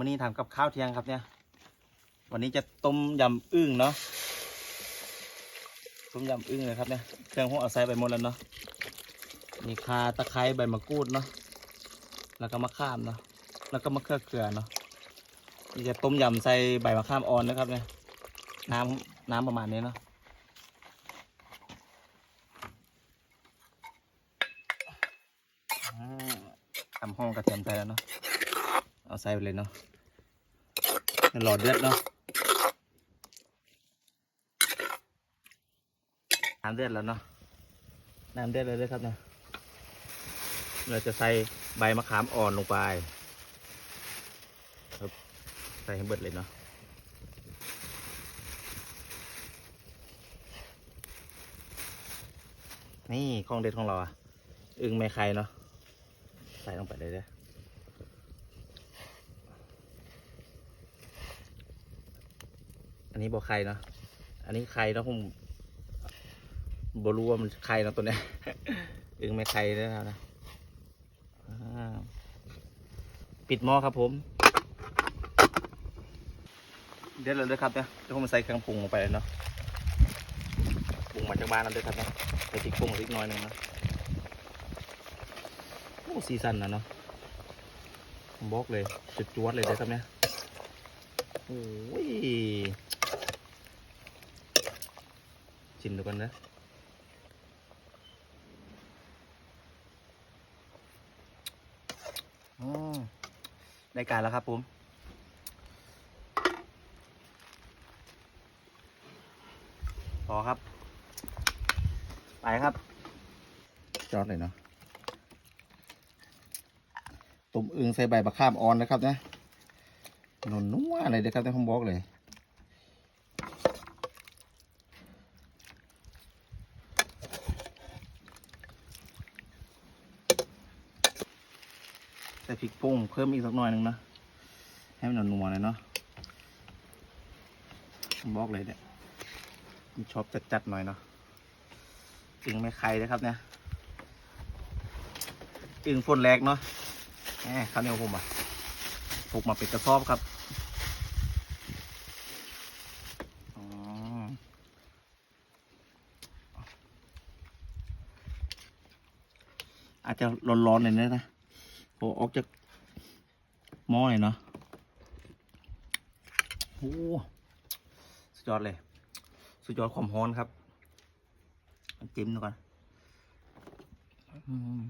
วันนี้ทำกับข้าวเที่ยงครับเนี่ย วันนี้จะต้มยำอึ้งเนาะ ต้มยำอึ้งเลยครับเนี่ย เครื่องพวกเอาใส่ไปหมดแล้วเนาะ มีคาตะไคร้ใบมะกรูดเนาะ แล้วก็มะขามเนาะ แล้วก็มะเขือเกลือเนาะ นี่จะต้มยำใส่ใบมะขามอ่อนนะครับเนี่ย น้ำน้ำประมาณนี้เนาะทำห้องกระเทียมใส่แล้วเนาะ เอาใส่ไปเลยเนาะหลอดเดือดเนาะน้ำเดือดแล้วเนาะ น้ำเดือดเลยด้วยครับเนี่ยเราจะใส่ใบมะขามอ่อนลงไป ครับใส่ให้เบิดเลยเนาะนี่ของเด็ดของเราอะอึ่งแม่ไข่เนาะ ใส่ลงไปเลยเด้อ นนี้บอกไข่เนาะ อันนี้ไข่เนาะผมบรู้ว่ามันไข่เนาะตัวเนี้ยอึงไม่ไข่นะครับนะปิดหม้อครับผม เดี๋ยวเราเลยครับเนี่ยเดี๋ยวผมใส่เครื่องปรุงลงไปเลยเนาะ ปรุงมาจากบ้านเราเลยครับเนาะใส่พริกปรุงอีกหน้อยหนึงเนาะโอ้ซีซันนะเนาะผมบอกเลยจุดจวดเลยนะครับเนี่ยโอ้ย ชิมดูกันนะอืมได้การแล้วครับผมพอครับ ไปครับ จอดเลยเนาะต้มอึงใส่ใบมะขามอ่อนนะครับนะนนนัวเลยเด้อครับที่ผมบอกเลย ส่พริกป่งเพิ่มอีกสักหน่อยหนึ่งนะให้มันนัวๆเลยเนาะบอกเลยเนี่ยผมชอบจัดๆหน่อยเนาะอึงไม่ไข่นะครับเนี่ยอึงฝนแรกเนาะแหมข้าวเหนียวผมอะถูกมาเป็นกระสอบครับอาจจะร้อนๆหน่อยนะ โหออกจากหม้อเลยเนาะโอ้สุดยอดเลย สุดยอดความร้อนครับ จิ้มดูก่อนอืม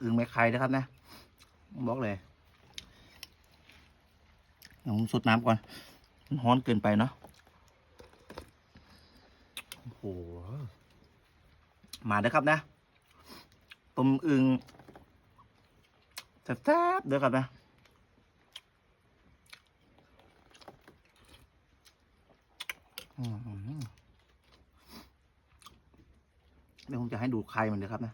อึ่งไม่ไข่นะครับนะบอกเลยเดี๋ยวผมสดน้ำก่อน มันร้อนเกินไปเนาะโอ้โห มาเด้อครับนะต้มอึงแซ่บๆเด้อครับนะอืมเดี๋ยวผมจะให้ดูไข่มันเด้อครับนะ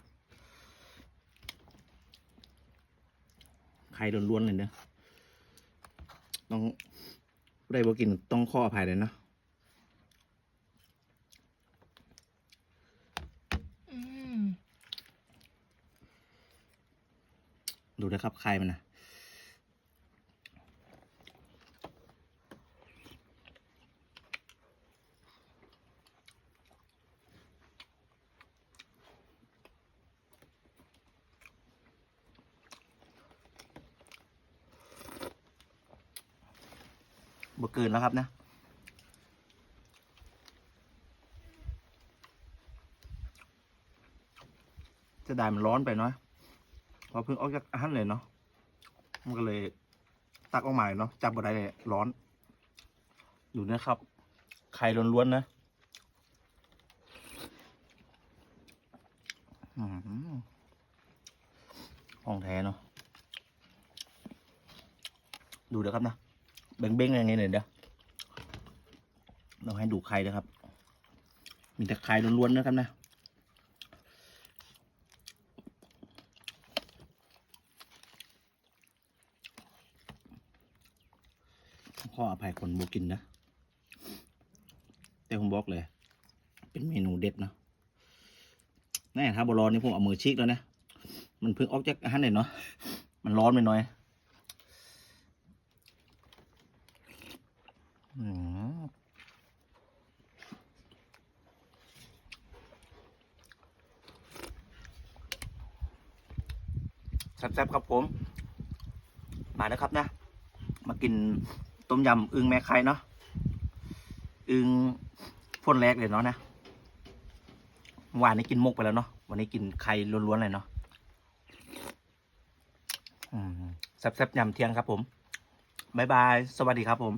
ไข่ล้วนๆเลยเนอะต้องผู้บ่กินต้องข้ออภัยเลยเนาะ ดูนะครับไข่มันนะบ่เกินแล้วครับนะจะได้มันร้อนไปเนาะ พอเพิ่งออกจากอาหารเลยเนาะมันก็เลย ตักออกมาเลยเนาะจับบ่ได้เลยร้อนอยู่นะครับไข่ล้วนๆนะอืมของแท้เนาะดูเดี๋ยวครับนะเบ้งๆอย่างนี้ยเดี๋ยวเราให้ดูไข่นะครับ มีแต่ไข่ล้วนๆนะครับนะ ขออภัยคนโบกินนะ แต่ผมบอกเลย เป็นเมนูเด็ดเนาะแน่ถ้าบรอนนี่ผมเอามือชิกแล้วนะ มันเพิ่งออกจากอาหารเลยเนาะ มันร้อนไปหน่อยแซ่บๆครับผม มาแล้วครับนะ มากิน ต้มยำอึงแม่ไข่เนาะอึงพ่นแรกเลยเนาะนะวานนี้กินมกไปแล้วเนาะวันนี้กินไข่ล้วนๆเลยเนาะแซ่บๆยำเที่ยงครับผม บ๊ายบาย สวัสดีครับผม